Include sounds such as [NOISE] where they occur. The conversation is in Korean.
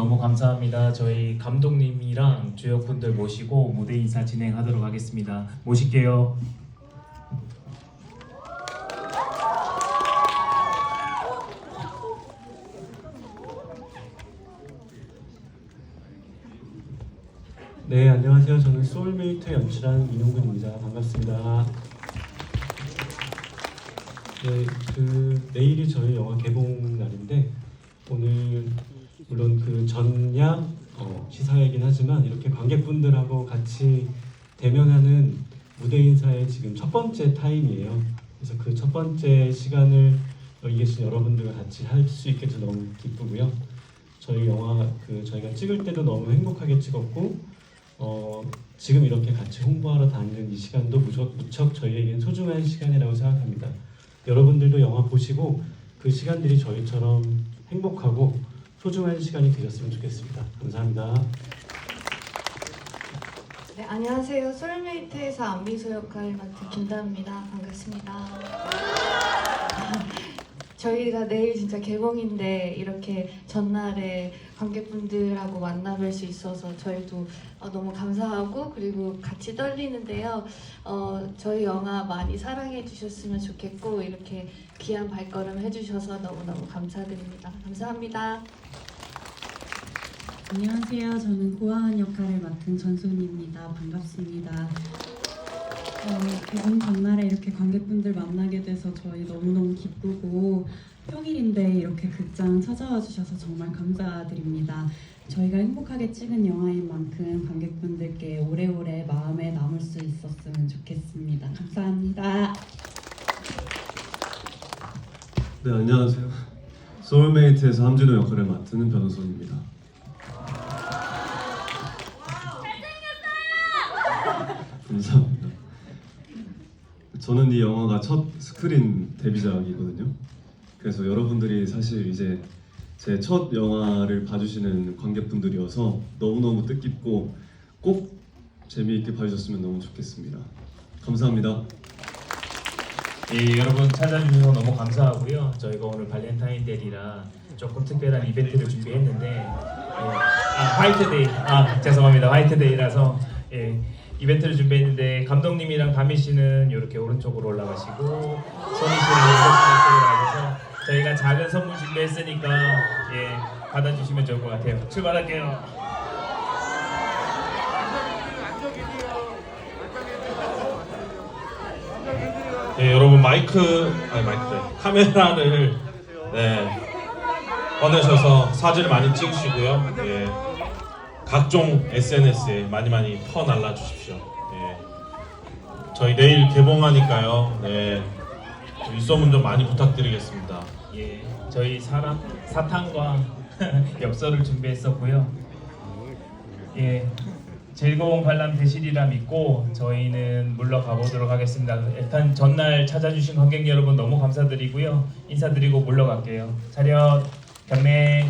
너무 감사합니다. 저희 감독님이랑 주역분들 모시고 무대 인사 진행하도록 하겠습니다. 모실게요. 네, 안녕하세요. 저는 소울메이트 연출한 민용근입니다. 반갑습니다. 네, 그 내일이 저희 영화 개봉 날인데 오늘 물론 그 전야 어, 시사회이긴 하지만 이렇게 관객분들하고 같이 대면하는 무대 인사의 지금 첫 번째 타임이에요. 그래서 그 첫 번째 시간을 여기 계신 여러분들과 같이 할 수 있게 돼서 너무 기쁘고요. 저희 영화 그 저희가 찍을 때도 너무 행복하게 찍었고 어, 지금 이렇게 같이 홍보하러 다니는 이 시간도 무척, 무척 저희에겐 소중한 시간이라고 생각합니다. 여러분들도 영화 보시고 그 시간들이 저희처럼 행복하고 소중한 시간이 되셨으면 좋겠습니다. 감사합니다. 네, 안녕하세요. 소울메이트에서 안미소 역할 맡은 김다입니다. 반갑습니다. 저희가 내일 진짜 개봉인데 이렇게 전날에 관객분들하고 만나뵐 수 있어서 저희도 어, 너무 감사하고 그리고 같이 떨리는데요. 어, 저희 영화 많이 사랑해 주셨으면 좋겠고 이렇게 귀한 발걸음 해주셔서 너무너무 감사드립니다. 감사합니다. 안녕하세요. 저는 고아한 역할을 맡은 전소미입니다. 반갑습니다. 어, 개봉 전날에 이렇게 관객분들 만나게 돼서 저희 너무너무 기쁘고 평일인데 이렇게 극장 찾아와 주셔서 정말 감사드립니다. 저희가 행복하게 찍은 영화인 만큼 관객분들께 오래오래 마음에 남을 수 있었으면 좋겠습니다. 감사합니다. 네 안녕하세요. 소울메이트에서 함진호 역할을 맡은 변호선입니다. 감사합니다. 저는 이 영화가 첫 스크린 데뷔작이거든요. 그래서 여러분들이 사실 이제 제 첫 영화를 봐주시는 관객분들이어서 너무너무 뜻깊고 꼭 재미있게 봐주셨으면 너무 좋겠습니다. 감사합니다. 예, 여러분 찾아주셔서 너무 감사하고요. 저희가 오늘 발렌타인데이라 조금 특별한 이벤트를 준비했는데 예, 아, 화이트데이 아 죄송합니다 화이트데이라서 예, 이벤트를 준비했는데 감독님이랑 다미 씨는 이렇게 오른쪽으로 올라가시고 소니 씨는 왼쪽으로 가셔서 저희가 작은 선물 준비했으니까 예 받아주시면 좋을 것 같아요. 출발할게요. 네, 여러분 마이크 아니 마이크 카메라를 네 꺼내셔서 사진을 많이 찍으시고요. 예, 각종 SNS에 많이 많이 퍼 날라 주십시오. 예, 저희 내일 개봉하니까요. 네, 좀 입소문 좀 많이 부탁드리겠습니다. 예, 저희 사람 사탕과 [LAUGHS] 엽서를 준비했었고요. 예, 즐거운 관람 되시리라 믿고 저희는 물러가 보도록 하겠습니다. 일단 전날 찾아주신 관객 여러분 너무 감사드리고요. 인사드리고 물러갈게요. 차렷 경례